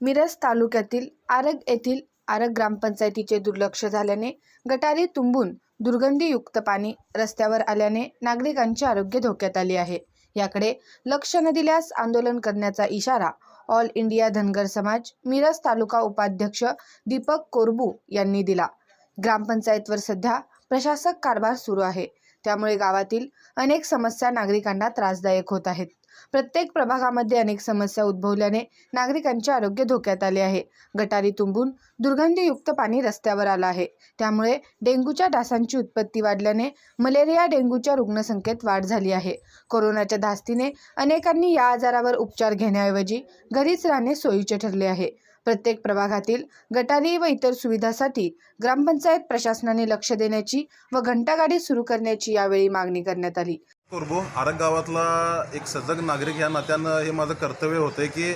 मिरज तालुक्यातील आरग येथील आरग ग्रामपंचायतीचे दुर्लक्ष झाल्याने गटारी तुंबून दुर्गंधीयुक्त पाणी रस्त्यावर आल्याने नागरिकांचे आरोग्य धोक्यात आले आहे. याकडे लक्ष न दिल्यास आंदोलन करण्याचा इशारा ऑल इंडिया धनगर समाज मिरज तालुका उपाध्यक्ष दीपक कोरबू यांनी दिला. ग्रामपंचायतवर सध्या प्रशासक कारभार सुरू आहे. त्यामुळे गावातील अनेक समस्या नागरिकांना त्रासदायक होत आहेत. प्रत्येक प्रभागामध्ये अनेक समस्या उद्भवल्याने नागरिकांचे आरोग्य धोक्यात आले आहे. गटारी तुंबून दुर्गंधीयुक्त पाणी रस्त्यावर आलं आहे. त्यामुळे डेंग्यूच्या डासांची उत्पत्ती वाढल्याने मलेरिया डेंग्यूच्या रुग्णसंख्येत वाढ झाली आहे. कोरोनाच्या धास्तीने अनेकांनी या आजारावर उपचार घेण्याऐवजी घरीच राहणे सोयीचे ठरले आहे. प्रत्येक प्रभागातील गटारी व इतर सुविधासाठी ग्रामपंचायत प्रशासनाने लक्ष देण्याची व घंटागाडी सुरू करण्याची यावेळी मागणी करण्यात आली. कोरबो आरग गावातला एक सजग नागरिक या नात्यानं हे माझं कर्तव्य होतं की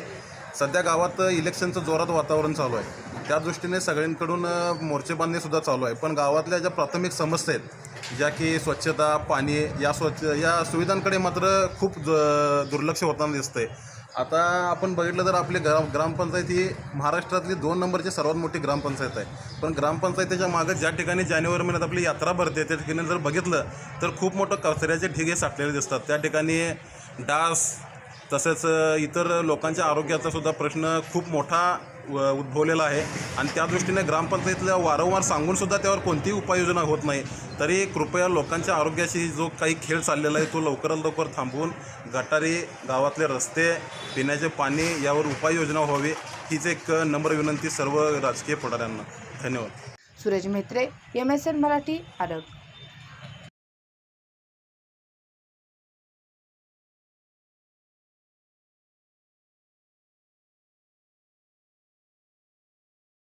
सध्या गावात इलेक्शनचं जोरात वातावरण चालू आहे. त्या दृष्टीने सगळ्यांकडून मोर्चे चालू आहे. पण गावातल्या ज्या प्राथमिक समस्या आहेत ज्या की स्वच्छता पाणी या स्वच्छ या सुविधांकडे मात्र खूप ज- दुर्लक्ष होताना दिसतंय. आता आपण बघितलं तर आपली ग्राम ग्रामपंचायत ही महाराष्ट्रातली दोन नंबरची सर्वात मोठी ग्रामपंचायत आहे. पण ग्रामपंचायतीच्या मागं ज्या ठिकाणी जानेवारी महिन्यात आपली यात्रा भरते त्या ठिकाणी जर बघितलं तर खूप मोठं कचऱ्याचे ढिगे साठलेले दिसतात. त्या ठिकाणी डास तसेच इतर लोकांच्या आरोग्याचा सुद्धा प्रश्न खूप मोठा उद्भवलेला आहे. आणि त्या दृष्टीने ग्रामपंचायतीला वारंवार सांगूनसुद्धा त्यावर कोणतीही उपाययोजना होत नाही. तरी कृपया लोकांच्या आरोग्याशी जो काही खेळ चाललेला आहे तो लवकरात लवकर थांबवून गटारी गावातले रस्ते पिण्याचे पाणी यावर उपाययोजना व्हावी हीच एक नम्र विनंती सर्व राजकीय पुढाऱ्यांना. धन्यवाद. Suraj Metre M S N Marathi आरोग्य